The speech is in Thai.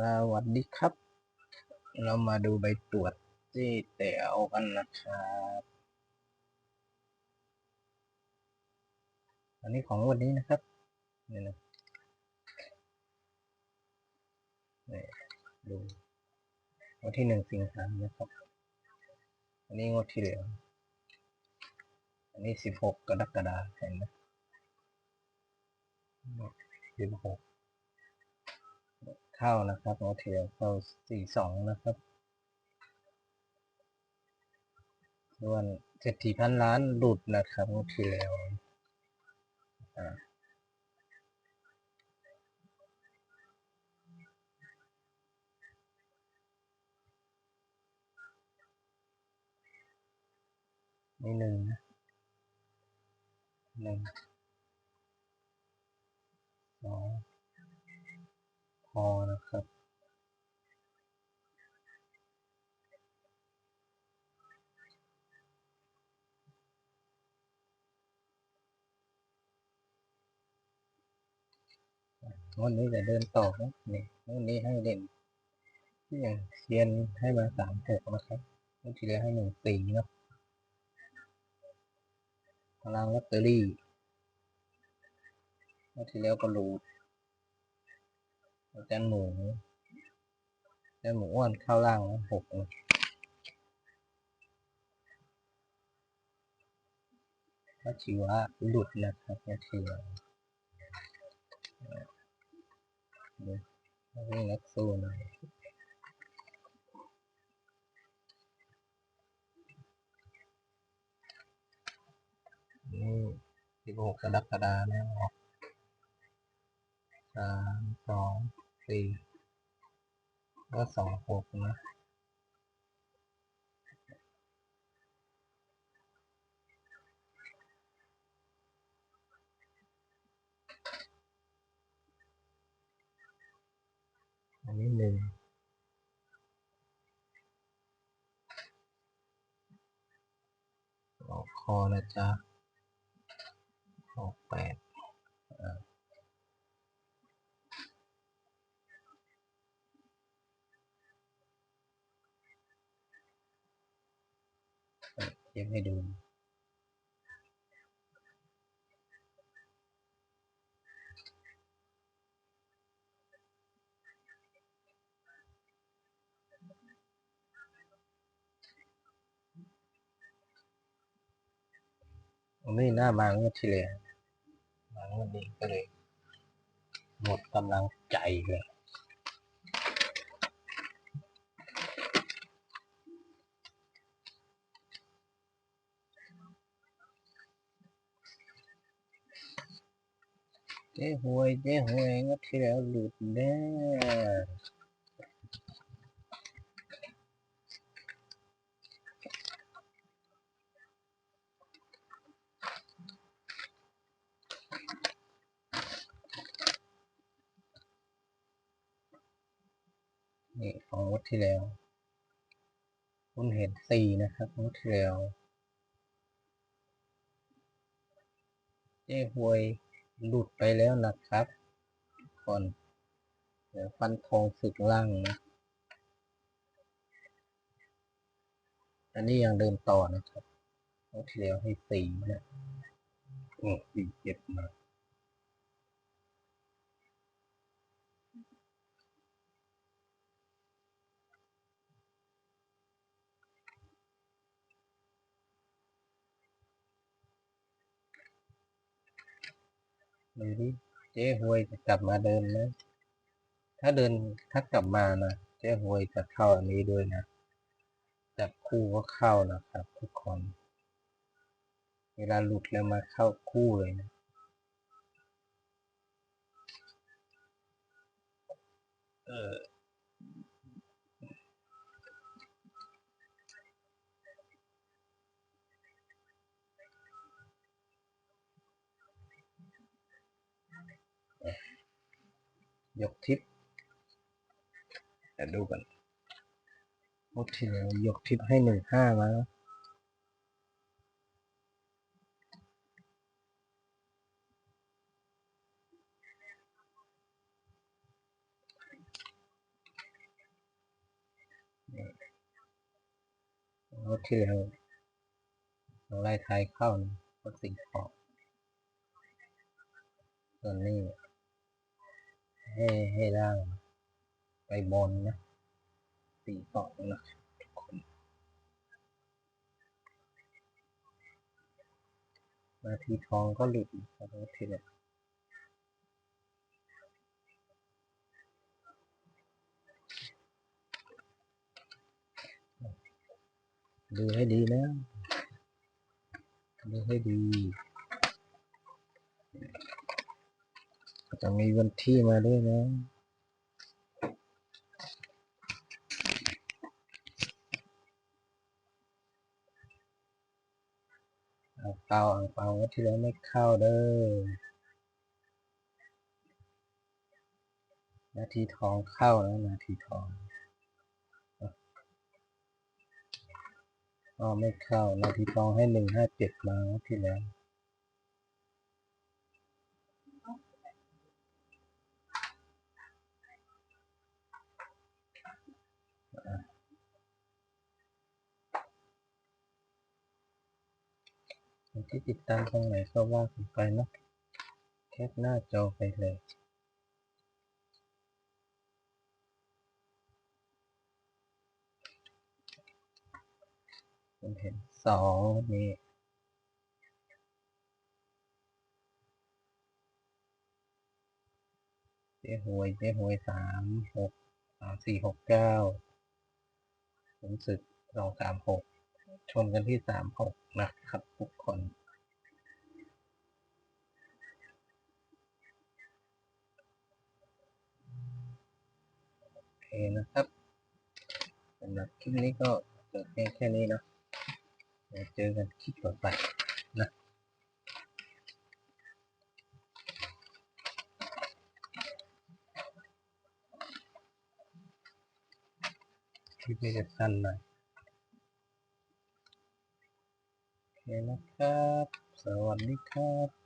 สวัสดีครับ เรามาดูใบตรวจที่เต๋วกันนะครับอันนี้ของวันนี้นะครับนี่นะนี่ดูวันที่หนึ่งสิงหานะครับ อันนี้งวดที่เหลืออันนี้สิบหกกรกฎาคมเห็นไหมสิบหก เข้านะครับงวดที่แล้วเข้าสี่สองนะครับ ส่วนเศรษฐีพันล้านหลุดนะครับงวดที่แล้วอ่านี่หนึ่งหนึ่งสอง อนะครับ วันนี้จะเดินต่อนะนี่วันนี้ให้เด่นที่อย่างเซียนให้มาสามหกนะครับวันที่แล้วให้หนึ่งสี่เนาะพลังลอตเตอรี่วันที่แล้วก็รู้อาจารย์หมูอาจารย์หมูอ้วนเข้าล่างหกก็ชีวะหลุดนะครับวันที่แล้วดูนี่นักสู้น่อยนี่สิบหกกรกฎาคมนะออกสามสอง สี่ก็สองหกนะอันนี้หนึ่งออกคอนะจ๊ะออกแปดอ่าเที ยบให้ดูไม่น่ามางวดที่แล้วมางวดนี้ก็เลย หมดกำลังใจเลย เจ๊หวยเจ๊หวยงวดที่แล้วหลุดแน่นี่ของงวดที่แล้ว คุณเห็นสี่นะครับงวดที่แล้ว เจ๊หวย หลุดไปแล้วนะครับก่อนเดี๋ยวฟันทองสึกล่างนะ อันนี้ยังเดินต่อนะครับเขาเที่แล้วให้สี่นะโอ้สี่เจ็ดมา ดูดิเจ๊หวยจะกลับมาเดินนะ ถ้าเดินถ้ากลับมานะเจ๊หวยจะเข้าอันนี้ด้วยนะจับคู่ก็เข้านะครับ ทุกคน เวลาหลุดแล้วมาเข้าคู่เลยนะเออ ยกทิปเดี๋ยวดูกันโอเคยกทิปให้หนึ่งห้ามาแล้วรถที่แล้วไล่ทายเข้านะรถสิ่งของส่วนนี้ ให้ให้ล่าง ไปบนนะสี่ขอบนะทุกคนนาทีทองก็หลุดขอโทษทีเลยดูให้ดีนะ ดูให้ดี จะมีวันที่มาด้วยนะเอาเปาเอาเปาว่าที่แล้วไม่เข้าเด้อนาทีทองเข้าแล้วนาทีทองอ๋อไม่เข้านาทีทองให้หนึ่งห้าเจ็ดมาวันที่แล้ว ที่ติดตามตรงไหนก็ว่ากันไปเนอะแคปหน้าจอไปเลยผมเห็นสองนี่เจ๊หวยเจ๊หวยสามหกสามสี่หกเก้าผมสึกสองสามหก ชนกันที่สามหกนะครับทุกคนโอเคนะครับสำหรับคลิปนี้ก็จบเพียงแค่นี้เนาะเดี๋ยวเจอกันคลิปต่อไปนะคลิปนี้จะสั้นหน่อย โอเคนะครับ สวัสดีครับ